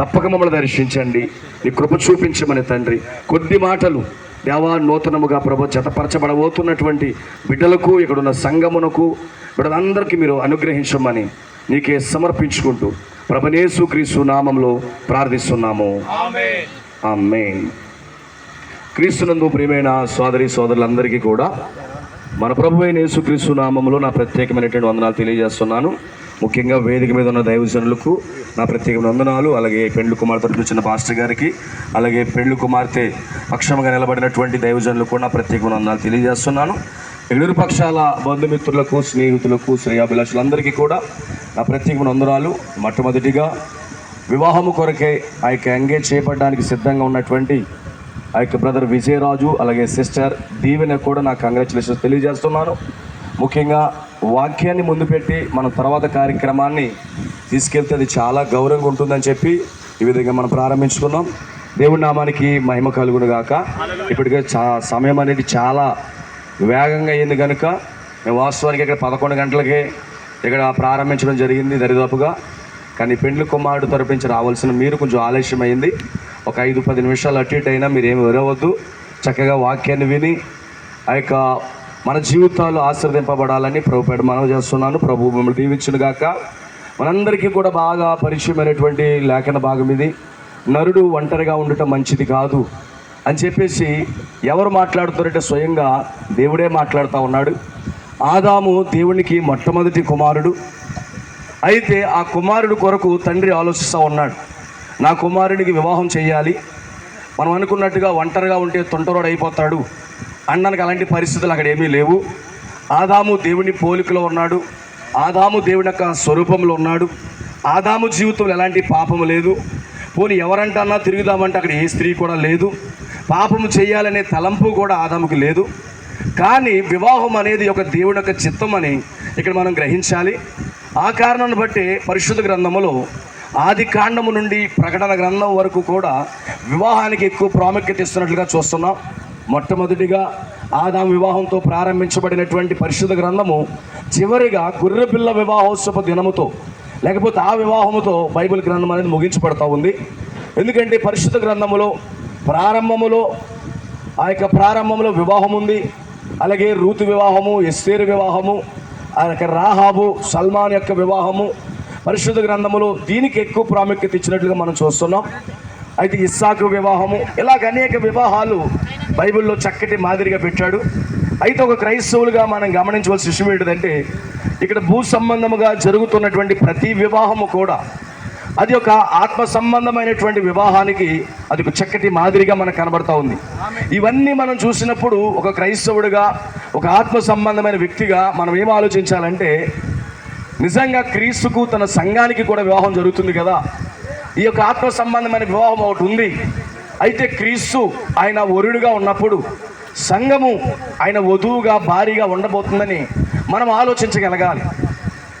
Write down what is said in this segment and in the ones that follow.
తప్పక మమ్మల్ని దర్శించండి. నీ కృప చూపించమని తండ్రి. కొద్ది మాటలు దేవా నూతనముగా ప్రభు జతపరచబడబోతున్నటువంటి బిడ్డలకు ఇక్కడున్న సంగమునకు బిడ్డలందరికీ మీరు అనుగ్రహించమని నీకే సమర్పించుకుంటూ ప్రభనేసు క్రీస్తు నామంలో ప్రార్థిస్తున్నాము. ఆమె క్రీస్తునందు ప్రియమైన సోదరి సోదరులందరికీ కూడా మన ప్రభు అయిన యేసుక్రీస్తు నామంలో నా ప్రత్యేకమైనటువంటి వందనాలు తెలియజేస్తున్నాను. ముఖ్యంగా వేదిక మీద ఉన్న దైవజనులకు నా ప్రత్యేక వందనాలు. అలాగే పెండ్లు కుమార్తె తరపున వచ్చిన పాస్టర్ గారికి అలాగే పెండ్లు కుమార్తె పక్షంగా నిలబడినటువంటి దైవజనులకు కూడా నా ప్రత్యేక వందనాలు తెలియజేస్తున్నాను. ఎదురు పక్షాల బంధుమిత్రులకు స్నేహితులకు శ్రేయాభిలాషులందరికీ కూడా నా ప్రత్యేక వందనాలు. మొట్టమొదటిగా వివాహము కొరకే ఆ యొక్క ఎంగేజ్ చేపట్టడానికి సిద్ధంగా ఉన్నటువంటి ఆ యొక్క బ్రదర్ విజయరాజు అలాగే సిస్టర్ దీవెన కూడా నా కంగ్రాచులేషన్స్ తెలియజేస్తున్నాను. ముఖ్యంగా వాక్యాన్ని ముందు పెట్టి మన తర్వాత కార్యక్రమాన్ని తీసుకెళ్తే అది చాలా గౌరవంగా ఉంటుందని చెప్పి ఈ విధంగా మనం ప్రారంభించుకున్నాం. దేవుడి నామానికి మహిమ కలుగును గాక. ఇప్పటికే చా సమయం అనేది చాలా వేగంగా అయింది కనుక మేము వాస్తవానికి ఇక్కడ పదకొండు గంటలకే ఇక్కడ ప్రారంభించడం జరిగింది దరిదాపుగా. కానీ పెండ్లి కుమారుడు తరపు నుంచి రావాల్సిన మీరు కొంచెం ఆలస్యం అయింది. ఒక ఐదు పది నిమిషాలు అటు ఇటు అయినా మీరు ఏమి విరవద్దు చక్కగా వాక్యాన్ని విని ఆ యొక్క మన జీవితాలు ఆశ్రదింపబడాలని ప్రభుపేట మనవి చేస్తున్నాను. ప్రభు మిమ్మల్ని దీవించును గాక. మనందరికీ కూడా బాగా పరిచయమైనటువంటి లేఖన భాగం ఇది. నరుడు ఒంటరిగా ఉండటం మంచిది కాదు అని చెప్పేసి ఎవరు మాట్లాడుతారంటే స్వయంగా దేవుడే మాట్లాడుతూ ఉన్నాడు. ఆదాము దేవునికి మొట్టమొదటి కుమారుడు. అయితే ఆ కుమారుడు కొరకు తండ్రి ఆలోచిస్తూ ఉన్నాడు. నా కుమారుడికి వివాహం చేయాలి. మనం అనుకున్నట్టుగా ఒంటరిగా ఉంటే తొంటరోడు అయిపోతాడు అనడానికి అలాంటి పరిస్థితులు అక్కడ ఏమీ లేవు. ఆదాము దేవుని పోలికలో ఉన్నాడు. ఆదాము దేవుని యొక్క స్వరూపంలో ఉన్నాడు. ఆదాము జీవితంలో ఎలాంటి పాపము లేదు. పోనీ ఎవరంటన్నా తిరుగుదామంటే అక్కడ ఏ స్త్రీ కూడా లేదు. పాపము చేయాలనే తలంపు కూడా ఆదాముకి లేదు. కానీ వివాహం అనేది ఒక దేవుని యొక్క చిత్తం అని ఇక్కడ మనం గ్రహించాలి. ఆ కారణాన్ని బట్టి పరిశుద్ధ గ్రంథములో ఆది కాండము నుండి ప్రకటన గ్రంథం వరకు కూడా వివాహానికి ఎక్కువ ప్రాముఖ్యత ఇస్తున్నట్లుగా చూస్తున్నాం. మొట్టమొదటిగా ఆదాం వివాహంతో ప్రారంభించబడినటువంటి పరిశుద్ధ గ్రంథము చివరిగా గొర్రెపిల్ల వివాహోత్సవ దినముతో లేకపోతే ఆ వివాహముతో బైబిల్ గ్రంథం అనేది ముగించబడతా ఉంది. ఎందుకంటే పరిశుద్ధ గ్రంథములో ప్రారంభములో ఆ యొక్క ప్రారంభంలో వివాహం ఉంది. అలాగే రూతు వివాహము ఎస్సేరు వివాహము ఆ యొక్క రాహాబు సల్మాన్ యొక్క వివాహము పరిశుద్ధ గ్రంథములో దీనికి ఎక్కువ ప్రాముఖ్యత ఇచ్చినట్లుగా మనం చూస్తున్నాం. అయితే ఇస్సాకు వివాహము ఇలాగ అనేక వివాహాలు బైబిల్లో చక్కటి మాదిరిగా పెట్టాడు. అయితే ఒక క్రైస్తవులుగా మనం గమనించవలసిన విషయం ఏంటంటే ఇక్కడ భూ సంబంధముగా జరుగుతున్నటువంటి ప్రతి వివాహము కూడా అది ఒక ఆత్మ సంబంధమైనటువంటి వివాహానికి అది ఒక చక్కటి మాదిరిగా మనకు కనబడతా ఉంది. ఇవన్నీ మనం చూసినప్పుడు ఒక క్రైస్తవుడిగా ఒక ఆత్మ సంబంధమైన వ్యక్తిగా మనం ఏం ఆలోచించాలంటే నిజంగా క్రీస్తుకు తన సంఘానికి కూడా వివాహం జరుగుతుంది కదా? ఈ యొక్క ఆత్మ సంబంధమైన వివాహం ఒకటి ఉంది. అయితే క్రీస్తు ఆయన వరుడుగా ఉన్నప్పుడు సంఘము ఆయన వధువుగా భారీగా ఉండబోతుందని మనం ఆలోచించగలగాలి.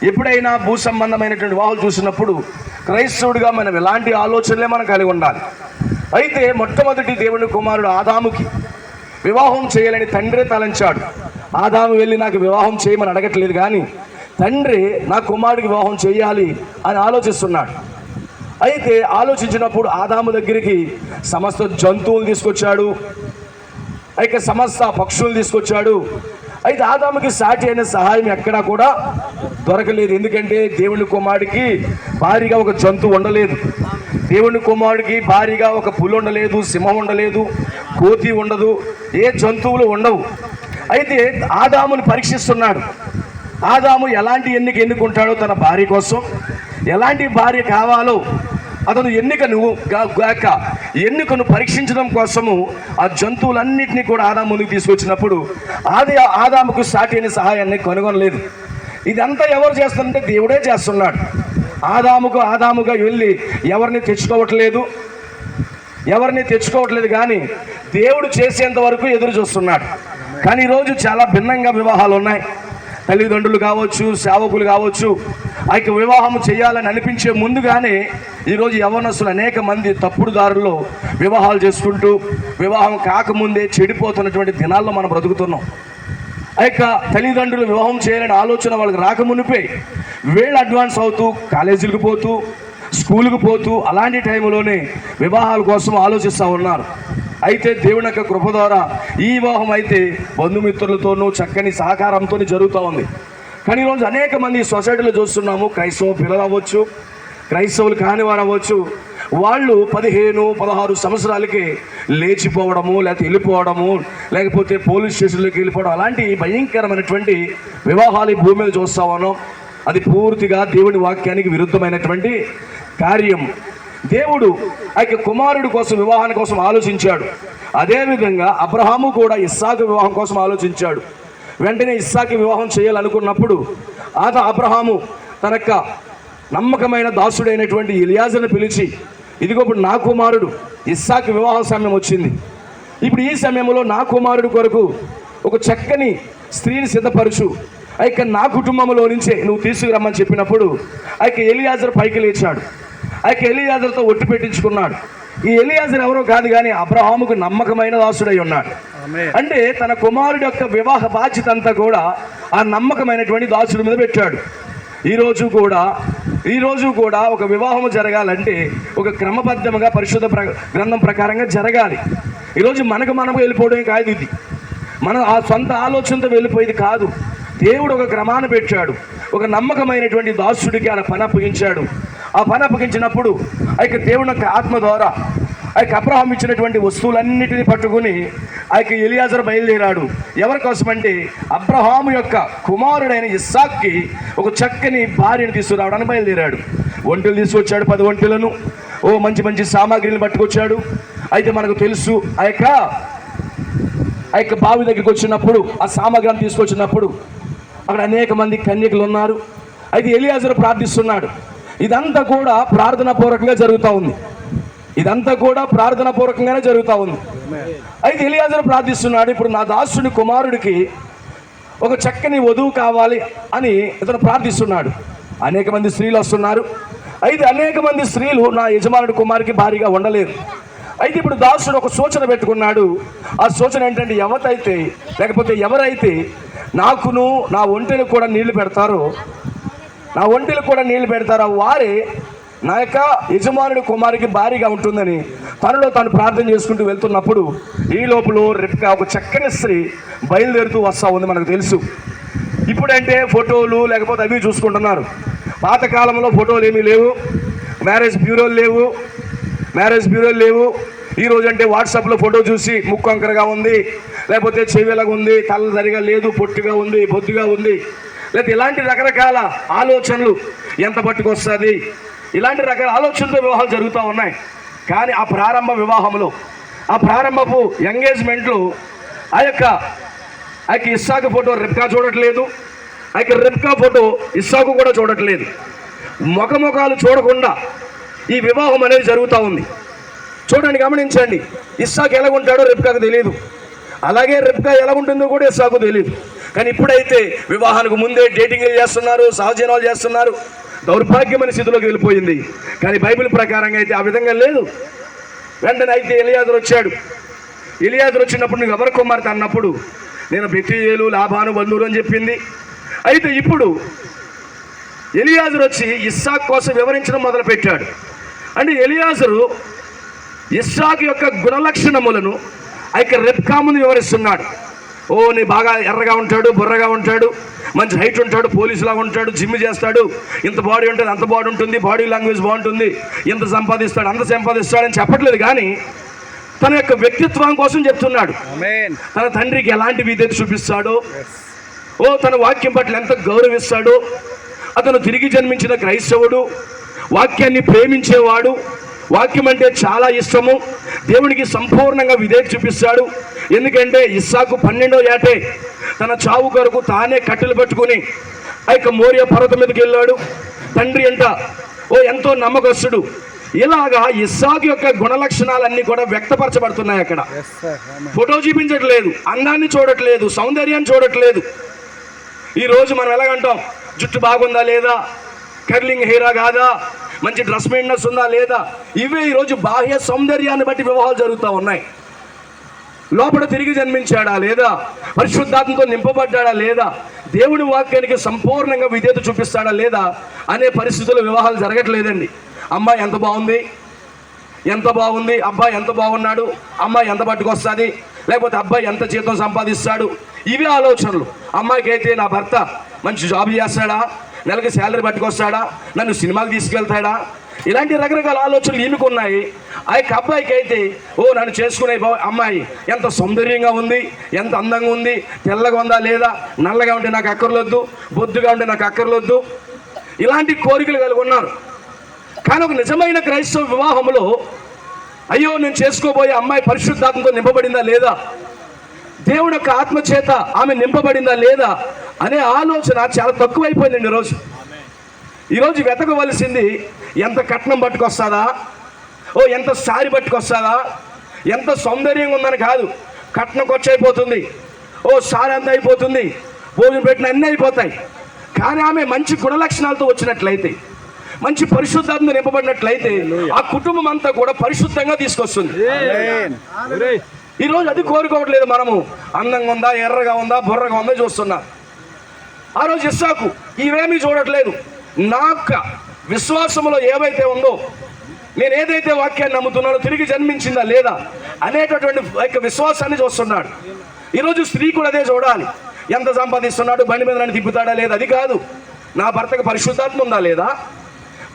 ఎప్పుడైనా భూ సంబంధమైనటువంటి వివాహాలు చూసినప్పుడు క్రైస్తవుడిగా మనం ఎలాంటి ఆలోచనలే మనం కలిగి ఉండాలి. అయితే మొట్టమొదటి దేవుని కుమారుడు ఆదాముకి వివాహం చేయాలని తండ్రి తలంచాడు. ఆదాము వెళ్ళి నాకు వివాహం చేయమని అడగట్లేదు కానీ తండ్రి నా కుమారుడికి వివాహం చేయాలి అని ఆలోచిస్తున్నాడు. అయితే ఆలోచించినప్పుడు ఆదాము దగ్గరికి సమస్త జంతువులు తీసుకొచ్చాడు. అయితే సమస్త పక్షులు తీసుకొచ్చాడు. అయితే ఆదాముకి సాటి అయిన సహాయం ఎక్కడా కూడా దొరకలేదు. ఎందుకంటే దేవుని కుమారుడికి భారీగా ఒక జంతువు ఉండలేదు. దేవుని కుమారుడికి భారీగా ఒక పులి ఉండలేదు సింహం ఉండలేదు కోతి ఉండదు ఏ జంతువులు ఉండవు. అయితే ఆదామును పరీక్షిస్తున్నాడు. ఆదాము ఎలాంటి ఎన్నిక ఎన్నుకుంటాడో తన భార్య కోసం ఎలాంటి భార్య కావాలో అతను ఎన్నిక నువ్వు గాక ఎన్నికను పరీక్షించడం కోసము ఆ జంతువులన్నింటినీ కూడా ఆదాము ముందుకు తీసుకొచ్చినప్పుడు ఆది ఆదాముకు సాటి అయిన సహాయాన్ని కనుగొనలేదు. ఇదంతా ఎవరు చేస్తుందంటే దేవుడే చేస్తున్నాడు. ఆదాముకు ఆదాముగా వెళ్ళి ఎవరిని తెచ్చుకోవట్లేదు. ఎవరిని తెచ్చుకోవట్లేదు కానీ దేవుడు చేసేంత వరకు ఎదురు చూస్తున్నాడు. కానీ ఈరోజు చాలా భిన్నంగా వివాహాలు ఉన్నాయి. తల్లిదండ్రులు కావచ్చు సేవకులు కావచ్చు ఆ వివాహం చేయాలని అనిపించే ముందుగానే ఈరోజు యవనస్తులు అనేక మంది తప్పుడు దారుల్లో వివాహాలు చేసుకుంటూ వివాహం కాకముందే చెడిపోతున్నటువంటి దినాల్లో మనం బ్రతుకుతున్నాం. ఆ యొక్క తల్లిదండ్రులు వివాహం చేయాలని ఆలోచన వాళ్ళకి రాకమునిపే వేళ అడ్వాన్స్ అవుతూ కాలేజీలకు పోతూ స్కూల్కి పోతూ అలాంటి టైంలోనే వివాహాల కోసం ఆలోచిస్తూ ఉన్నారు. అయితే దేవుని యొక్క కృప ద్వారా ఈ వివాహం అయితే బంధుమిత్రులతోనూ చక్కని సహకారంతో జరుగుతూ ఉంది. కానీ ఈరోజు అనేక మంది సొసైటీలో చూస్తున్నాము. క్రైస్తవ పిల్లలు అవ్వచ్చు క్రైస్తవులు కాని వారు అవ్వచ్చు. వాళ్ళు పదిహేను పదహారు సంవత్సరాలకి లేచిపోవడము లేకపోతే వెళ్ళిపోవడము లేకపోతే పోలీస్ స్టేషన్లోకి వెళ్ళిపోవడం అలాంటి భయంకరమైనటువంటి వివాహాలు ఈ భూమి మీద చూస్తా ఉన్నాం. అది పూర్తిగా దేవుని వాక్యానికి విరుద్ధమైనటువంటి కార్యం. దేవుడు ఆ కుమారుడు కుమారుడి కోసం వివాహాన్ని కోసం ఆలోచించాడు. అదేవిధంగా అబ్రహాము కూడా ఇస్సాకు వివాహం కోసం ఆలోచించాడు. వెంటనే ఇస్సాకి వివాహం చేయాలనుకున్నప్పుడు ఆత అబ్రహాము తన యొక్క నమ్మకమైన దాసుడైనటువంటి ఇలియాజను పిలిచి ఇదిగో ఇప్పుడు నా కుమారుడు ఇస్సాకి వివాహ సమయం వచ్చింది. ఇప్పుడు ఈ సమయంలో నా కుమారుడు కొరకు ఒక చక్కని స్త్రీని సిద్ధపరచు. ఆ యొక్క నా కుటుంబంలో నుంచే నువ్వు తీసుకురమ్మని చెప్పినప్పుడు ఆ యొక్క ఎలియాజర్ పైకి లేచాడు. ఆ యొక్క ఎలియాజర్తో ఒట్టు పెట్టించుకున్నాడు. ఈ ఎలియాజర్ ఎవరో కాదు కానీ అబ్రహాముకు నమ్మకమైన దాసుడై ఉన్నాడు. అంటే తన కుమారుడు యొక్క వివాహ బాధ్యత అంతా కూడా ఆ నమ్మకమైనటువంటి దాసుడి మీద పెట్టాడు. ఈరోజు కూడా ఈరోజు కూడా ఒక వివాహం జరగాలంటే ఒక క్రమబద్ధముగా పరిశుద్ధ ప్ర గ్రంథం ప్రకారంగా జరగాలి. ఈరోజు మనకు మనం వెళ్ళిపోవడం కాదు ఇది. మనం ఆ సొంత ఆలోచనతో వెళ్ళిపోయేది కాదు. దేవుడు ఒక క్రమాన్ని పెట్టాడు. ఒక నమ్మకమైనటువంటి దాసుడికి ఆయన పని అప్పగించాడు ఆ పని అప్పగించినప్పుడు ఆ యొక్క దేవుని యొక్క ఆత్మ ద్వారా ఆ యొక్క అబ్రహాం ఇచ్చినటువంటి వస్తువులన్నిటిని పట్టుకుని ఆ యొక్క ఎలియాజర్ బయలుదేరాడు. ఎవరి కోసమంటే అబ్రహాము యొక్క కుమారుడైన ఇస్సాక్కి ఒక చక్కని భార్యను తీసుకురావడానికి బయలుదేరాడు. ఒంటెలు తీసుకొచ్చాడు పది ఒంటెలను. ఓ మంచి మంచి సామాగ్రిని పట్టుకొచ్చాడు. అయితే మనకు తెలుసు ఆ యొక్క ఆ యొక్క బావి దగ్గరికి వచ్చినప్పుడు ఆ సామగ్రిని తీసుకొచ్చినప్పుడు అక్కడ అనేక మంది కన్యకులు ఉన్నారు. అయితే ఎలియాజరు ప్రార్థిస్తున్నాడు. ఇదంతా కూడా ప్రార్థనా పూర్వకంగా జరుగుతూ ఉంది. ఇదంతా కూడా ప్రార్థనా పూర్వకంగానే జరుగుతూ ఉంది. అయితే ఎలియాజరు ప్రార్థిస్తున్నాడు ఇప్పుడు నా దాసుని కుమారుడికి ఒక చక్కని వధువు కావాలి అని ఇతను ప్రార్థిస్తున్నాడు. అనేక మంది స్త్రీలు వస్తున్నారు. అయితే అనేక మంది స్త్రీలు నా యజమానుడి కుమారికి భారీగా ఉండలేదు అయితే ఇప్పుడు దాసుడు ఒక సూచన పెట్టుకున్నాడు. ఆ సూచన ఏంటంటే ఎవరైతే లేకపోతే ఎవరైతే నాకును నా ఒంటిని కూడా నీళ్ళు పెడతారో. నా ఒంటిని కూడా నీళ్ళు పెడతారో. వారే నా యొక్క యజమానుడి కుమారికి భారీగా ఉంటుందని తనలో తాను ప్రార్థన చేసుకుంటూ వెళ్తున్నప్పుడు ఈ లోపల రెప్కా ఒక చక్కని స్త్రీ బయలుదేరుతూ వస్తా ఉంది మనకు తెలుసు. ఇప్పుడంటే ఫోటోలు లేకపోతే అవి చూసుకుంటున్నారు. పాతకాలంలో ఫోటోలు ఏమీ లేవు. మ్యారేజ్ బ్యూరోలు లేవు. మ్యారేజ్ బ్యూరోలు లేవు. ఈ రోజు అంటే వాట్సాప్లో ఫోటో చూసి ముక్కు అంకరగా ఉంది. లేకపోతే చెవిలాగా ఉంది తల సరిగా లేదు పొట్టిగా ఉంది బొద్దుగా ఉంది. లేకపోతే ఇలాంటి రకరకాల ఆలోచనలు ఎంత పట్టుకొస్తుంది? ఇలాంటి రకాల ఆలోచనలతో వివాహాలు జరుగుతూ ఉన్నాయి. కానీ ఆ ప్రారంభ వివాహంలో ఆ ప్రారంభపు ఎంగేజ్మెంట్లో ఆ యొక్క ఆ యొక్క ఇస్సాకు ఫోటో రెప్కా చూడట్లేదు. ఆ యొక్క రెప్కా ఫోటో ఇస్సాకు కూడా చూడట్లేదు. ముఖముఖాలు చూడకుండా ఈ వివాహం అనేది జరుగుతూ ఉంది. చూడండి గమనించండి. ఇస్సాకు ఎలా ఉంటాడో రెప్కాకు తెలియదు అలాగే రెప్కా ఎలా ఉంటుందో కూడా సాకు తెలియదు కానీ ఇప్పుడైతే వివాహానికి ముందే డేటింగ్లు చేస్తున్నారు సహజనాలు చేస్తున్నారు. దౌర్భాగ్యమైన స్థితిలోకి వెళ్ళిపోయింది. కానీ బైబిల్ ప్రకారంగా అయితే ఆ విధంగా లేదు. వెంటనే అయితే ఎలియాజరు వచ్చాడు. ఎలియాజరు వచ్చినప్పుడు నువ్వు ఎవరి కుమార్తె అన్నప్పుడు నేను బెతియేలు లాభాను బంధువులు అని చెప్పింది. అయితే ఇప్పుడు ఎలియాజరు వచ్చి ఇస్సాక్ కోసం వివరించడం మొదలుపెట్టాడు. అంటే ఎలియాజరు ఇస్సాక్ యొక్క గుణలక్షణములను ఆ యొక్క రెప్కా ముందు వివరిస్తున్నాడు. ఓ నీ బాగా ఎర్రగా ఉంటాడు బుర్రగా ఉంటాడు మంచి హైట్ ఉంటాడు పోలీసులాగా ఉంటాడు జిమ్ చేస్తాడు. ఇంత బాడీ ఉంటుంది అంత బాడీ ఉంటుంది బాడీ లాంగ్వేజ్ బాగుంటుంది ఇంత సంపాదిస్తాడు అంత సంపాదిస్తాడని చెప్పట్లేదు కానీ తన యొక్క వ్యక్తిత్వం కోసం చెప్తున్నాడు. తన తండ్రికి ఎలాంటి విధేత చూపిస్తాడో? ఓ తన వాక్యం పట్ల ఎంత గౌరవిస్తాడో? అతను తిరిగి జన్మించిన క్రైస్తవుడు వాక్యాన్ని ప్రేమించేవాడు వాక్యం అంటే చాలా ఇష్టము. దేవునికి సంపూర్ణంగా విధేయత చూపిస్తాడు. ఎందుకంటే ఇస్సాకు పన్నెండో ఏటే తన చావు కొరకు తానే కట్టెలు పట్టుకుని ఆ యొక్క మోరియా పర్వతం మీదకి వెళ్ళాడు. తండ్రి అంట ఓ ఎంతో నమ్మకస్తుడు. ఇలాగా ఇస్సాకు యొక్క గుణలక్షణాలన్నీ కూడా వ్యక్తపరచబడుతున్నాయి అక్కడ. ఫోటో చూపించట్లేదు. అందాన్ని చూడట్లేదు. సౌందర్యాన్ని చూడట్లేదు. ఈ రోజు మనం ఎలాగంటాం? జుట్టు బాగుందా లేదా? కర్లింగ్ హెయిరా కాదా? మంచి డ్రెస్ మెయింటెనెన్స్ ఉందా లేదా? ఇవే ఈరోజు బాహ్య సౌందర్యాన్ని బట్టి వివాహాలు జరుగుతూ ఉన్నాయి. లోపల తిరిగి జన్మించాడా లేదా? పరిశుద్ధాత్మతో నింపబడ్డాడా లేదా? దేవుని వాక్యానికి సంపూర్ణంగా విధేయత చూపిస్తాడా లేదా? అనే పరిస్థితుల్లో వివాహాలు జరగట్లేదండి. అమ్మాయి ఎంత బాగుంది? ఎంత బాగుంది? అబ్బాయి ఎంత బాగున్నాడు? అమ్మాయి ఎంత పట్టుకొస్తుంది? లేకపోతే అబ్బాయి ఎంత జీతం సంపాదిస్తాడు? ఇవి ఆలోచనలు. అమ్మాయికి అయితే నా భర్త మంచి జాబ్ చేస్తాడా? నెలకి శాలరీ పట్టుకొస్తాడా? నన్ను సినిమాకి తీసుకెళ్తాడా? ఇలాంటి రకరకాల ఆలోచనలు ఈమెకు ఉన్నాయి ఆ యొక్క అబ్బాయికి అయితే ఓ నన్ను చేసుకునే అమ్మాయి ఎంత సౌందర్యంగా ఉంది ఎంత అందంగా ఉంది తెల్లగా ఉందా లేదా నల్లగా ఉంటే నాకు అక్కర్లొద్దు బొద్దుగా ఉంటే నాకు అక్కర్లొద్దు ఇలాంటి కోరికలు కలిగి ఉన్నారు కానీ ఒక నిజమైన క్రైస్తవ వివాహంలో అయ్యో నేను చేసుకోబోయే అమ్మాయి పరిశుద్ధాత్మతో నింపబడిందా లేదా? దేవుడు యొక్క ఆత్మ చేత ఆమె నింపబడిందా లేదా అనే ఆలోచన చాలా తక్కువైపోయిందండి ఈరోజు ఈరోజు వెతకవలసింది ఎంత కట్నం పట్టుకొస్తుందా? ఓ ఎంత సారి పట్టుకొస్తుందా? ఎంత సౌందర్యంగా ఉందని కాదు. కట్నం ఖర్చు అయిపోతుంది ఓ సారి అంత అయిపోతుంది. భోజనం పెట్టిన అన్నీ అయిపోతాయి. కానీ ఆమె మంచి గుణలక్షణాలతో వచ్చినట్లయితే మంచి పరిశుద్ధాత్మ నింపబడినట్లయితే ఆ కుటుంబం అంతా కూడా పరిశుద్ధంగా తీసుకొస్తుంది. ఈరోజు అది కోరుకోవట్లేదు మనము. అందంగా ఉందా ఎర్రగా ఉందా బుర్రగా ఉందా చూస్తున్నా. ఆ రోజు ఇస్సాకు ఇవేమీ చూడట్లేదు. నా విశ్వాసములో విశ్వాసంలో ఏవైతే ఉందో నేను ఏదైతే వాక్యాన్ని నమ్ముతున్నానో తిరిగి జన్మించిందా లేదా అనేటటువంటి యొక్క విశ్వాసాన్ని చూస్తున్నాడు. ఈరోజు స్త్రీ కూడా అదే చూడాలి. ఎంత సంపాదిస్తున్నాడు బండి మీద నన్ను తిప్పుతాడా లేదా? అది కాదు. నా భర్తకు పరిశుద్ధాత్మ ఉందా లేదా?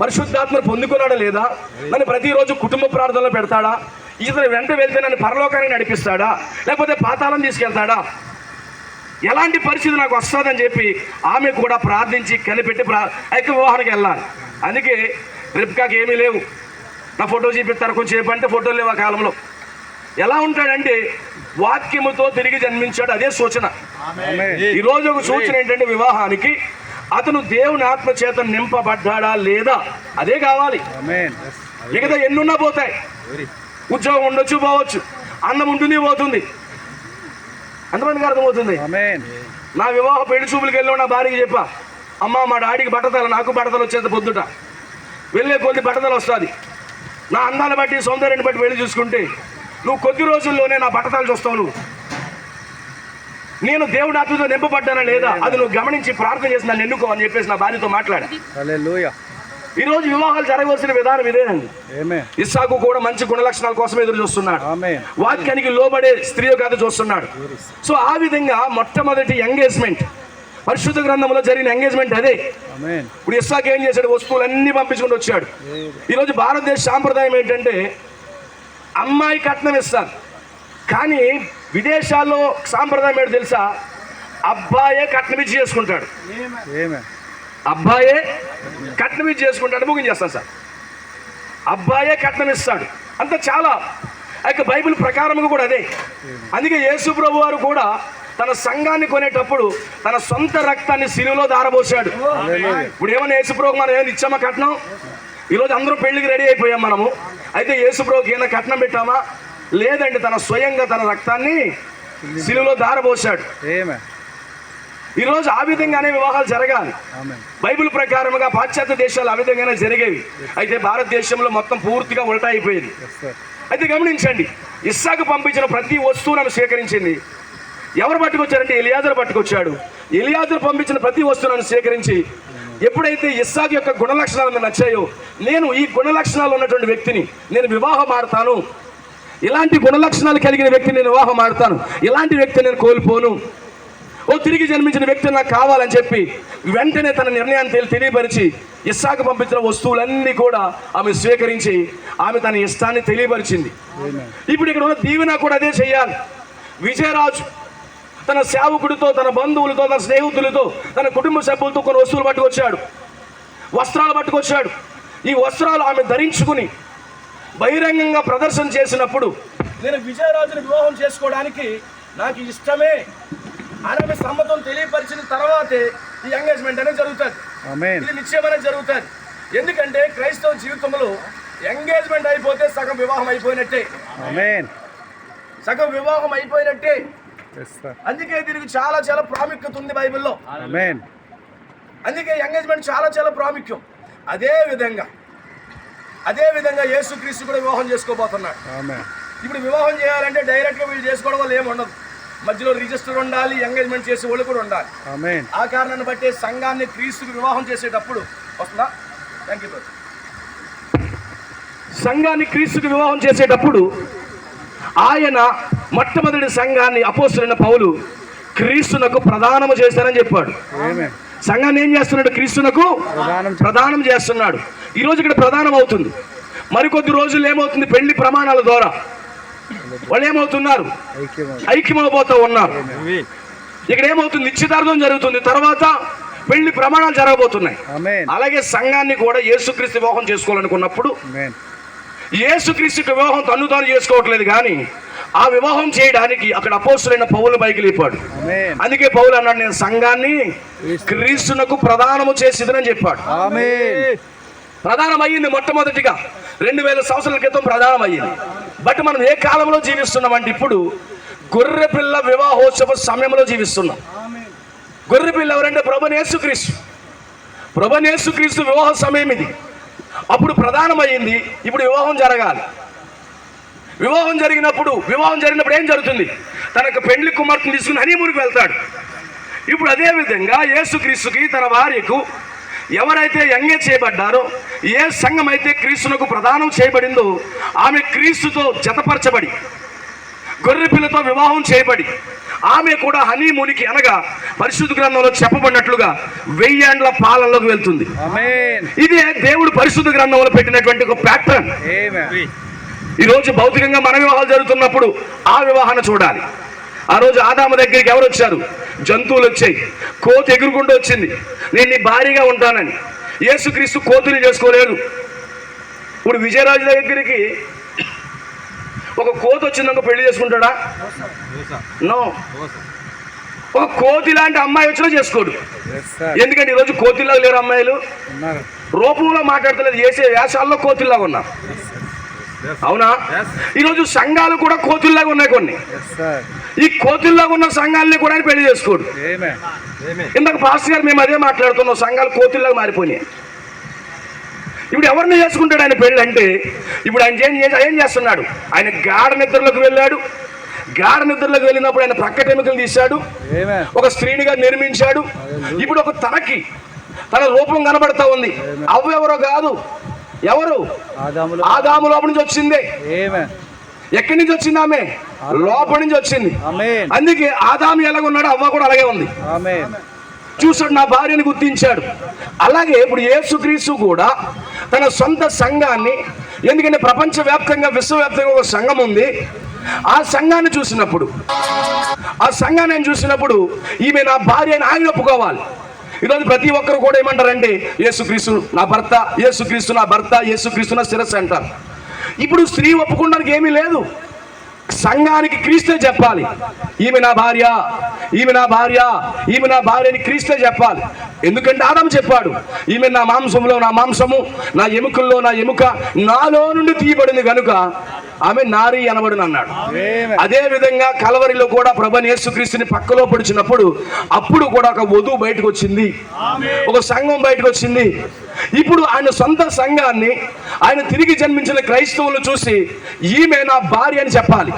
పరిశుద్ధాత్మను పొందుకున్నాడా లేదా? నన్ను ప్రతిరోజు కుటుంబ ప్రార్థనలో పెడతాడా? ఇతను వెంట వెళ్తే నన్ను పరలోకానికి నడిపిస్తాడా? లేకపోతే పాతాళం తీసుకెళ్తాడా? ఎలాంటి పరిస్థితి నాకు వస్తుందని చెప్పి ఆమె కూడా ప్రార్థించి కనిపెట్టి ప్రా ఐక్య వివాహానికి వెళ్ళాలి. అందుకే రిప్కాకి ఏమీ లేవు. నా ఫోటో చూపిస్తారు కొంచెం అంటే ఫోటోలు లేవు ఆ కాలంలో. ఎలా ఉంటాడంటే వాక్యముతో తిరిగి జన్మించాడు అదే సూచన. ఈ రోజు ఒక సూచన ఏంటంటే వివాహానికి అతను దేవుని ఆత్మ చేత నింపబడ్డాడా లేదా? అదే కావాలి. మిగతా ఎన్నున్నా పోతాయి. ఉద్యోగం ఉండొచ్చు పోవచ్చు. అన్నం ఉంటుంది పోతుంది. ఎంతమందికి అర్థమవుతుంది నా వివాహ పెళ్ళి చూపులకు వెళ్ళి నా భార్యకి చెప్పా అమ్మ మా డాడీకి బట్టతల నాకు బట్టతలు వచ్చేది పొద్దుట. వెళ్ళే కొద్ది బట్టతలు వస్తుంది. నా అందాన్ని బట్టి సౌందర్యాన్ని బట్టి వెళ్ళి చూసుకుంటే నువ్వు కొద్ది రోజుల్లోనే నా బట్టతలు చూస్తావు నువ్వు. నేను దేవుడి ఆత్మతో నింపబడ్డానా లేదా? అది నువ్వు గమనించి ప్రార్థన చేసి నన్ను ఎన్నుకో అని చెప్పేసి నా భార్యతో మాట్లాడా. ఈ రోజు వివాహాలు జరగవలసిన విధానం ఇదేనండి. ఇస్సాకు కూడా మంచి గుణలక్షణాల కోసం ఎదురు చూస్తున్నాడు. వాక్యానికి లోబడే స్త్రీ కథ చూస్తున్నాడు. సో ఆ విధంగా మొట్టమొదటి ఎంగేజ్మెంట్ పరిశుద్ధ గ్రంథంలో జరిగిన ఎంగేజ్మెంట్ అదే. ఇప్పుడు ఇస్సాక్ ఏం చేశాడు? వస్తువులన్నీ పంపించుకుంటూ వచ్చాడు. ఈరోజు భారతదేశ సాంప్రదాయం ఏంటంటే అమ్మాయి కట్నం ఇస్తారు. కానీ విదేశాల్లో సాంప్రదాయం ఏంటో తెలుసా? అబ్బాయే కట్నం ఇచ్చి చేసుకుంటాడు. అబ్బాయే కట్నం ఇది చేసుకుంటాడు ముగించేస్తాను సార్. అబ్బాయే కట్నం ఇస్తాడు. అంత చాలా. అయితే బైబిల్ ప్రకారంగా కూడా అదే. అందుకే యేసు ప్రభు వారు కూడా తన సంఘాన్ని కొనేటప్పుడు తన సొంత రక్తాన్ని సిలువలో దారబోసాడు. ఇప్పుడు ఏమన్నా యేసు మనం ఏమైనా ఇచ్చామా కట్నం? ఈరోజు అందరూ పెళ్ళికి రెడీ అయిపోయాం మనము. అయితే యేసుప్రభుకి ఏమైనా కట్నం పెట్టామా? లేదండి తన స్వయంగా తన రక్తాన్ని సిలువలో దారబోసాడు. ఈరోజు ఆ విధంగానే వివాహాలు జరగాలి. బైబిల్ ప్రకారముగా పాశ్చాత్య దేశాలు ఆ విధంగానే జరిగేవి. అయితే భారతదేశంలో మొత్తం పూర్తిగా ఉల్టా అయిపోయింది. అయితే గమనించండి ఇస్సాకు పంపించిన ప్రతి వస్తువు నన్ను స్వీకరించింది. ఎవరు పట్టుకొచ్చారంటే ఎలియాజర్ పట్టుకొచ్చాడు. ఎలియాజర్ పంపించిన ప్రతి వస్తువులను స్వీకరించి ఎప్పుడైతే ఇస్సాకు యొక్క గుణలక్షణాలు నాకు నచ్చాయో నేను ఈ గుణలక్షణాలు ఉన్నటువంటి వ్యక్తిని నేను వివాహం ఆడతాను ఇలాంటి గుణలక్షణాలు కలిగిన వ్యక్తిని నేను వివాహం ఆడతాను ఇలాంటి వ్యక్తిని నేను కోల్పోను. ఓ తిరిగి జన్మించిన వ్యక్తి నాకు కావాలని చెప్పి వెంటనే తన నిర్ణయాన్ని తెలి- తెలియపరిచి ఇస్సాకు పంపించిన వస్తువులన్నీ కూడా ఆమె స్వీకరించి ఆమె తన ఇష్టాన్ని తెలియపరిచింది. ఇప్పుడు ఇక్కడ ఉన్న దీవెన కూడా అదే చేయాలి. విజయరాజు తన సేవకుడితో తన బంధువులతో తన స్నేహితులతో తన కుటుంబ సభ్యులతో కొన్ని వస్తువులు పట్టుకొచ్చాడు. వస్త్రాలు పట్టుకొచ్చాడు. ఈ వస్త్రాలు ఆమె ధరించుకుని బహిరంగంగా ప్రదర్శన చేసినప్పుడు నేను విజయరాజుని వివాహం చేసుకోవడానికి నాకు ఇష్టమే. ఆమె సమ్మతం తెలియపరిచిన తర్వాతే ఈ ఎంగేజ్మెంట్ అనేది జరుగుతుంది. ఇది నిశ్చయం అనేది జరుగుతుంది. ఎందుకంటే క్రైస్తవ జీవితంలో ఎంగేజ్మెంట్ అయిపోతే సగం వివాహం అయిపోయినట్టే. సగం వివాహం అయిపోయినట్టే. అందుకే దీనికి చాలా చాలా ప్రాముఖ్యత ఉంది బైబిల్లో. అందుకే ఎంగేజ్మెంట్ చాలా చాలా ప్రాముఖ్యం. అదే విధంగా అదే విధంగా యేసుక్రీస్తు కూడా వివాహం చేసుకోబోతున్నాడు. ఇప్పుడు వివాహం చేయాలంటే డైరెక్ట్గా వీళ్ళు చేసుకోవడం వల్ల ఏమి ఉండదు. మధ్యలో రిజిస్టర్ ఉండాలి ఎంగేజ్మెంట్ చేసే వాళ్ళు కూడా ఉండాలి. ఆ కారణాన్ని బట్టి సంఘాన్ని క్రీస్తుకు వివాహం చేసేటప్పుడు వస్తుందా? థ్యాంక్ యూ సంఘాన్ని క్రీస్తుకి వివాహం చేసేటప్పుడు ఆయన మొట్టమొదటి సంఘాన్ని అపోస్తులైన పౌలు క్రీస్తునకు ప్రదానము చేశారని చెప్పాడు. సంఘాన్ని ఏం చేస్తున్నాడు? క్రీస్తునకు ప్రదానం చేస్తున్నాడు. ఈరోజు ఇక్కడ ప్రదానం అవుతుంది మరికొద్ది రోజులు ఏమవుతుంది? పెళ్ళి ప్రమాణాల ద్వారా. వాళ్ళు ఏమవుతున్నారు ఐక్యమై ఐక్యమవబోతూ ఉన్నారు. ఇక్కడ ఏమవుతుంది నిశ్చితార్థం జరుగుతుంది. తర్వాత పెళ్ళి ప్రమాణాలు జరగబోతున్నాయి. అలాగే సంఘాన్ని కూడా యేసుక్రీస్తు వివాహం చేసుకోవాలనుకున్నప్పుడు ఆమేన్. యేసుక్రీస్తు వివాహం తను తాను చేసుకోవట్లేదు కానీ ఆ వివాహం చేయడానికి అక్కడ అపోస్తులైన పౌలు పైకి లేపాడు. అందుకే పౌలు అన్నాడు నేను సంఘాన్ని క్రీస్తునకు ప్రదానము చేసిదని చెప్పాడు. ప్రధానమైంది మొట్టమొదటిగా రెండు వేల సంవత్సరాల క్రితం ప్రధానమైంది బట్ మనం ఏ కాలంలో జీవిస్తున్నామంటే ఇప్పుడు గొర్రె పిల్ల వివాహోత్సవ సమయంలో జీవిస్తున్నాం. గొర్రె పిల్ల ఎవరంటే ప్రభనేసుక్రీస్తు ప్రభనేసుక్రీస్తు వివాహ సమయం ఇది. అప్పుడు ప్రధానమైంది ఇప్పుడు వివాహం జరగాలి. వివాహం జరిగినప్పుడు వివాహం జరిగినప్పుడు ఏం జరుగుతుంది? తనకు పెండ్లి కుమార్తెను తీసుకుని హనీమూరికి వెళ్తాడు. ఇప్పుడు అదేవిధంగా యేసుక్రీస్తుకి తన భార్యకు ఎవరైతే ఎంగే చేయబడ్డారో ఏ సంఘం అయితే క్రీస్తునకు ప్రదానం చేయబడిందో ఆమె క్రీస్తుతో జతపరచబడి గొర్రె పిల్లతో వివాహం చేయబడి ఆమె కూడా హనీమూనికి అనగా పరిశుద్ధ గ్రంథంలో చెప్పబడినట్లుగా వెయ్యేండ్ల పాలనలోకి వెళ్తుంది. ఇదే దేవుడు పరిశుద్ధ గ్రంథంలో పెట్టినటువంటి ఒక ప్యాటర్న్. ఆమేన్ ఈ రోజు భౌతికంగా మన వివాహాలు జరుగుతున్నప్పుడు ఆ వివాహాన్ని చూడాలి. ఆ రోజు ఆదాము దగ్గరికి ఎవరు వచ్చారు? జంతువులు వచ్చాయి. కోతి ఎగురుకుంటూ వచ్చింది. నేను నీ భారీగా ఉంటానని. యేసుక్రీస్తు కోతుని చేసుకోలేదు. ఇప్పుడు విజయరాజు దగ్గరికి ఒక కోతి వచ్చిందనుకో పెళ్ళి చేసుకుంటాడా? నో. ఒక కోతి లాంటి అమ్మాయి వచ్చినా చేసుకోడు. ఎందుకంటే ఈరోజు కోతిలాగా లేరు అమ్మాయిలు? రూపంలో మాట్లాడతలేదు. వేసే వేషాల్లో కోతిల్లాగా ఉన్నారు అవునా? ఈరోజు సంఘాలు కూడా కోతుల్లాగా ఉన్నాయి కొన్ని. ఈ కోతుల్లాగా ఉన్న సంఘాలని కూడా ఆయన పెళ్ళి చేసుకోడు. ఇందాక పాస్టర్ గారు మేము అదే మాట్లాడుతున్నాం సంఘాలు కోతుల్లాగా మారిపోయినాయి. ఇప్పుడు ఎవరిని చేసుకుంటాడు ఆయన పెళ్ళి అంటే ఇప్పుడు ఆయన ఏం ఏం చేస్తున్నాడు? ఆయన గాఢ నిద్రలోకి వెళ్ళాడు. గాఢ నిద్రలోకి వెళ్ళినప్పుడు ఆయన ప్రక్క ఎముకలు తీశాడు. ఒక స్త్రీనిగా నిర్మించాడు. ఇప్పుడు ఒక తనకి తన రూపం కనబడతా ఉంది. అవ్వ ఎవరో కాదు. ఎవరు? ఆదాము లోపల. నుంచి వచ్చిందే. ఎక్కడి నుంచి వచ్చింది ఆమె? లోపల నుంచి వచ్చింది. అందుకే ఆదాము ఎలాగ ఉన్నాడు అవ్వ కూడా అలాగే ఉంది. చూసాడు నా భార్యని గుర్తించాడు. అలాగే ఇప్పుడు యేసుక్రీస్తు కూడా తన సొంత సంఘాన్ని ఎందుకంటే ప్రపంచవ్యాప్తంగా విశ్వవ్యాప్తంగా ఒక సంఘం ఉంది. ఆ సంఘాన్ని చూసినప్పుడు ఆ సంఘాన్ని చూసినప్పుడు ఈమె నా భార్య అని ఆయన ఒప్పుకోవాలి. ఈరోజు ప్రతి ఒక్కరు కూడా ఏమంటారంటే యేసుక్రీస్తు నా భర్త యేసుక్రీస్తు నా భర్త యేసుక్రీస్తు నా శిరస్సు అంటారు. ఇప్పుడు స్త్రీ ఒప్పుకోవడానికి ఏమీ లేదు. సంఘానికి క్రీస్తే చెప్పాలి. ఈమె నా భార్య ఈమె నా భార్య ఈమె నా భార్య అని క్రీస్తే చెప్పాలి. ఎందుకంటే ఆదాము చెప్పాడు ఈమె నా మాంసంలో నా మాంసము నా ఎముకల్లో నా ఎముక నాలో నుండి తీయబడింది కనుక ఆమె నారి అనబడిన అన్నాడు. అదే విధంగా కలవరిలో కూడా ప్రభు యేసుక్రీస్తుని పక్కలో పొడిచినప్పుడు అప్పుడు కూడా ఒక వధువు బయటకు వచ్చింది. ఒక సంఘం బయటకు వచ్చింది. ఇప్పుడు ఆయన సొంత సంఘాన్ని ఆయన తిరిగి జన్మించిన క్రైస్తవులు చూసి ఈమె నా భార్య అని చెప్పాలి.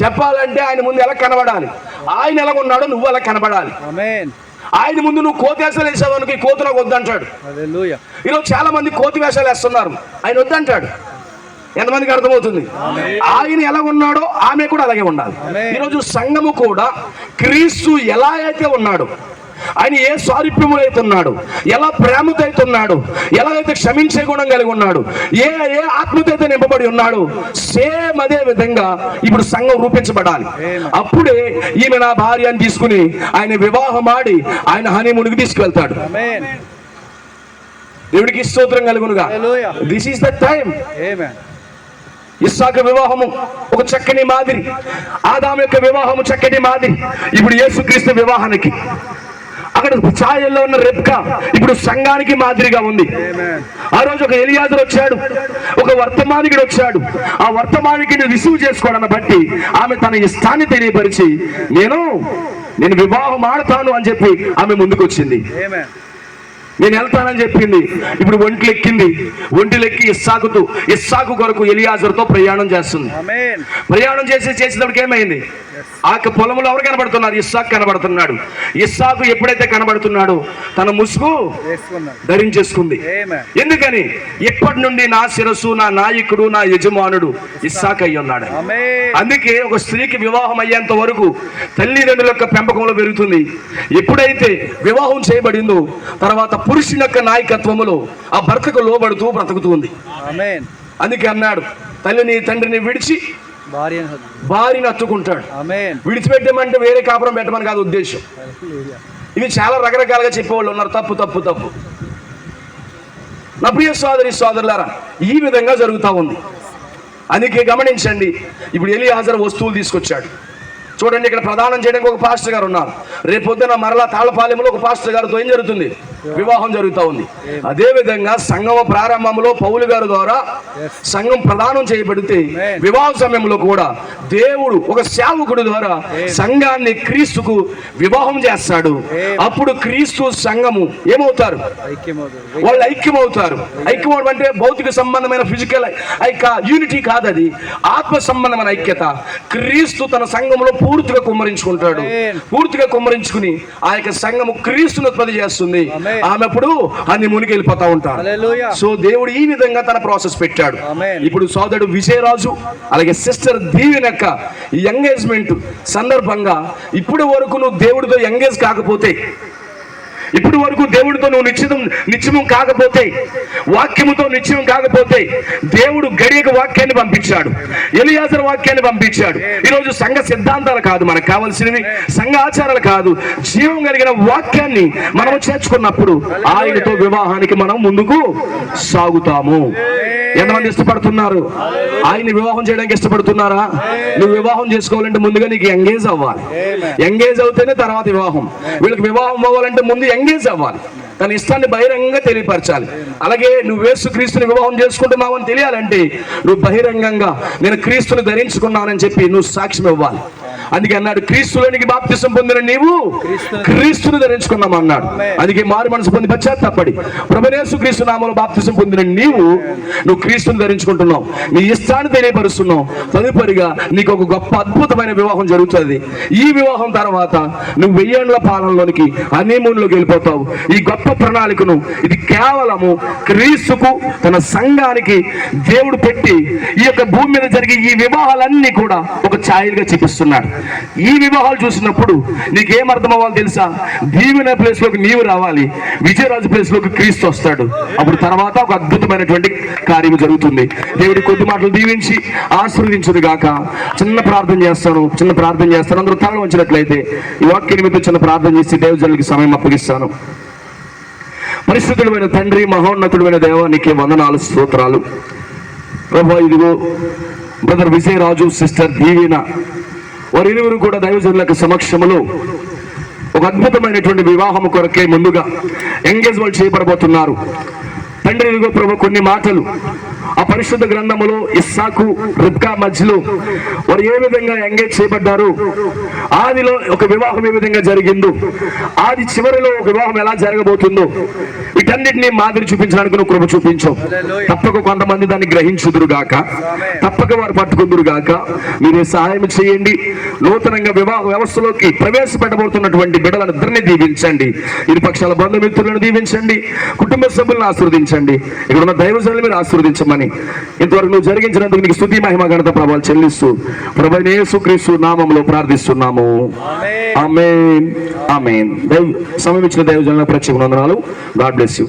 చెప్పాలంటే ఆయన ముందు ఎలా కనబడాలి? ఆయన ఎలా ఉన్నాడో నువ్వు ఎలా కనబడాలి. ఆయన ముందు నువ్వు కోతి వేషాలు వేసావు అనుకో ఈ కోతి నాకు వద్దంటాడు ఈరోజు చాలా మంది కోతి వేషాలు వేస్తున్నారు. ఆయన వద్దంటాడు. ఎంతమందికి అర్థమవుతుంది? ఆయన ఎలా ఉన్నాడో ఆమె కూడా అలాగే ఉండాలి. ఈరోజు సంఘము కూడా క్రీస్తు ఎలా అయితే ఉన్నాడు ఆయన ఏ ఉన్నాడు ఎలా ప్రేమతో అయితే ఉన్నాడు ఎలా అయితే క్షమించే గుణం కలిగి ఉన్నాడు? ఏ ఏ ఆత్మతో అయితే నింపబడి ఉన్నాడు? సేమ్ అదే విధంగా ఇప్పుడు సంఘం రూపించబడాలి. అప్పుడే ఈమె నా భార్య అని తీసుకుని ఆయన వివాహం ఆడి ఆయన హనీమూన్కి తీసుకెళ్తాడు ఆమేన్ దేవుడికి స్తోత్రం కలుగునుగా. దిస్ ఈస్ ద టైం ఇస్సాకు వివాహము ఒక చక్కని మాదిరి. ఆదాం యొక్క వివాహము చక్కని మాదిరి. ఇప్పుడు యేసుక్రీస్తు వివాహానికి. అక్కడ ఛాయల్లో ఉన్న రెబ్కా ఇప్పుడు సంఘానికి మాదిరిగా ఉంది. ఆ రోజు ఒక ఎలియాజరు వచ్చాడు. ఒక వర్తమానికుడు వచ్చాడు. ఆ వర్తమానికుని రిసీవ్ చేసుకోవడాన్ని బట్టి ఆమె తన ఇష్టాన్ని తెలియపరిచి నేను నేను వివాహం ఆడతాను అని చెప్పి ఆమె ముందుకు వచ్చింది ఆమేన్ నేను వెళ్తానని చెప్పింది. ఇప్పుడు ఒంట్లు ఎక్కింది ఒంటిలెక్కి ఇస్సాకుతూ ఇస్సాకు కొరకు ఎలియాజర్తో ప్రయాణం చేస్తుంది. ప్రయాణం చేసి చేసినప్పటికి ఏమైంది? ఆ యొక్క పొలంలో ఎవరు కనబడుతున్నారు? ఇస్సాకు కనబడుతున్నాడు. ఇస్సాకు ఎప్పుడైతే కనబడుతున్నాడో తన ముసుగు ధరించేసుకుంది. ఎందుకని? ఇప్పటి నుండి నా శిరస్సు నా నాయకుడు నా యజమానుడు ఇస్సాక్ అయి ఉన్నాడు అందుకే ఒక స్త్రీకి వివాహం అయ్యేంత వరకు తల్లిదండ్రుల యొక్క పెంపకంలో పెరుగుతుంది. ఎప్పుడైతే వివాహం చేయబడిందో తర్వాత పురుషుని యొక్క నాయకత్వములో ఆ భర్తకు లోబడుతూ బ్రతుకుతుంది అందుకే అన్నాడు తల్లిని తండ్రిని విడిచి భార్యని హత్తుకుంటాడు. విడిచిపెట్టమంటే వేరే కాపురం పెట్టమని కాదు ఉద్దేశం. ఇవి చాలా రకరకాలుగా చెప్పేవాళ్ళు ఉన్నారు. తప్పు తప్పు తప్పు. నా ప్రియ సోదరి సోదరులారా ఈ విధంగా జరుగుతూ ఉంది. అందుకే గమనించండి ఇప్పుడు ఎలి హాజరు వస్తువులు తీసుకొచ్చాడు. చూడండి ఇక్కడ ప్రదానం చేయడానికి ఒక పాస్టర్ గారు ఉన్నారు. రేపు పొద్దున మరలా తాళపాలెంలో ఒక పాస్టర్ గారితో ఏం జరుగుతుంది? వివాహం జరుగుతూ ఉంది. అదే విధంగా సంఘం ప్రారంభంలో పౌలు గారి ద్వారా సంఘం ప్రదానం చేయబడితే వివాహ సమయంలో కూడా దేవుడు ఒక సేవకుడి ద్వారా సంఘాన్ని క్రీస్తుకు వివాహం చేస్తాడు. అప్పుడు క్రీస్తు సంఘము ఏమవుతారు? వాళ్ళు ఐక్యమవుతారు. ఐక్యమవడం అంటే భౌతిక సంబంధమైన ఫిజికల్ ఐక్య యూనిటీ కాదు అది ఆత్మ సంబంధమైన ఐక్యత. క్రీస్తు తన సంఘంలో పూర్తిగా కుమ్మరించుకుంటాడు. పూర్తిగా కుమ్మరించుకుని ఆ యొక్క సంఘము క్రీస్తును ఉత్పత్తి చేస్తుంది. ఆమె అప్పుడు అన్ని మునిగి వెళ్ళిపోతా ఉంటారు. సో దేవుడు ఈ విధంగా తన ప్రాసెస్ పెట్టాడు. ఇప్పుడు సోదరుడు విజయరాజు అలాగే సిస్టర్ దీవెన యొక్క ఎంగేజ్మెంట్ సందర్భంగా ఇప్పటి వరకు నువ్వు దేవుడితో ఎంగేజ్ కాకపోతే ఇప్పటి వరకు దేవుడితో నువ్వు నిశ్చితం నిత్యము కాకపోతే వాక్యముతో నిత్యం కాకపోతే దేవుడు గడియకు వాక్యాన్ని పంపించాడు. ఎలియాజర్ వాక్యాన్ని పంపించాడు. ఈరోజు సంఘ సిద్ధాంతాలు కాదు మనకు కావాల్సినవి సంఘ ఆచారాలు కాదు. జీవం కలిగిన వాక్యాన్ని మనం చేర్చుకున్నప్పుడు ఆయనతో వివాహానికి మనం ముందుకు సాగుతాము. ఎంతమంది ఇష్టపడుతున్నారు? ఆయన్ని వివాహం చేయడానికి ఇష్టపడుతున్నారా? నువ్వు వివాహం చేసుకోవాలంటే ముందుగా నీకు ఎంగేజ్ అవ్వాలి. ఎంగేజ్ అవుతేనే తర్వాత వివాహం. వీళ్ళకి వివాహం అవ్వాలంటే ముందు ఎంగేజ్ అవ్వాలి. తన ఇష్టాన్ని బహిరంగంగా తెలియపరచాలి. అలాగే నువ్వు వేసు క్రీస్తుని వివాహం చేసుకుంటున్నావు అని తెలియాలంటే నువ్వు బహిరంగంగా నేను క్రీస్తుని ధరించుకున్నానని చెప్పి నువ్వు సాక్ష్యం ఇవ్వాలి. అందుకే అన్నాడు క్రీస్తులోనికి బాప్తిసం పొందిన నీవు క్రీస్తుని ధరించుకున్నాం అన్నాడు. అందుకే మారు మనసు పొంది పశ్చాత్తాపడి ప్రభునేసు క్రీస్తు నామలో బాప్తిసం పొందిన నీవు నువ్వు క్రీస్తుని ధరించుకుంటున్నావు. నీ ఇష్టాన్ని తెలియపరుస్తున్నావు. తదుపరిగా నీకు ఒక గొప్ప అద్భుతమైన వివాహం జరుగుతుంది. ఈ వివాహం తర్వాత నువ్వు వెయ్యేండ్ల పాలనలోనికి హనీమూన్లోకి వెళ్ళిపోతావు. ఈ గొప్ప ప్రణాళికను ఇది కేవలము క్రీస్తుకు తన సంఘానికి దేవుడు పెట్టి ఈ యొక్క భూమి మీద జరిగే ఈ వివాహాలన్నీ కూడా ఒక ఛాయలుగా చూపిస్తున్నాడు. ఈ వివాహాలు చూసినప్పుడు నీకేం అర్థం అవ్వాలి తెలుసా? దీవెన ప్లేస్లోకి నీవు రావాలి విజయరాజు ప్లేస్లోకి క్రీస్తు వస్తాడు. అప్పుడు తర్వాత ఒక అద్భుతమైనటువంటి కార్యం జరుగుతుంది. దేవుడి కొద్ది మాటలు దీవించి ఆశీర్వదించదు గాక. చిన్న ప్రార్థన చేస్తాను చిన్న ప్రార్థన చేస్తాను. అందరూ తల వచ్చినట్లయితే ఈ వాక్య నిమిత్తం చిన్న ప్రార్థన చేసి దేవజనులకి సమయం అప్పగిస్తాను. పరిశుద్ధుడమైన తండ్రి మహోన్నతుడమైన దేవ నీకే వందనాలు స్తోత్రాలు. ప్రభా ఇదిగో బ్రదర్ విజయరాజు సిస్టర్ దీవెన వారిరువురు కూడా దైవజనులకు సమక్షములో ఒక అద్భుతమైనటువంటి వివాహం కొరకే ముందుగా ఎంగేజ్మెంట్ చేయబడబోతున్నారు తండ్రి ఇదిగో ప్రభు కొన్ని మాటలు. ఆ పరిశుద్ధ గ్రంథములో ఇస్సాకు రిబ్కా మధ్యలో వారు ఏ విధంగా ఎంగేజ్ చేయబడ్డారు? ఆదిలో ఒక వివాహం ఏ విధంగా జరిగిందో? ఆది చివరిలో ఒక వివాహం ఎలా జరగబోతుందో? వీటన్నిటిని మాదిరి చూపించడానికి నువ్వు కృప చూపించవు తప్పక కొంతమంది దాన్ని గ్రహించుదురు గాక తప్పక వారు పట్టుకుందురు గాక మీరే సహాయం చేయండి. నూతనంగా వివాహ వ్యవస్థలోకి ప్రవేశపెట్టబోతున్నటువంటి బిడ్డలను ఇద్దరిని దీవించండి. ఇరు పక్షాల బంధుమిత్రులను దీవించండి. కుటుంబ సభ్యులను ఆశీర్వదించండి. ఇక్కడ ఉన్న దైవజనులు మీరు ఆశీర్వదించమని ఇంతవరకు నువ్వు జరిగించినందుకు నీకు స్థుతి మహిమ ఘనత ప్రభావాలు చెల్లిస్తూ ప్రభు యేసుక్రీస్తు నామంలో ప్రార్థిస్తున్నాము. ఆమెన్ ఆమెన్ దైవ సమయం ఇచ్చిన దైవజనుల ప్రత్యేక వందనాలు. God bless you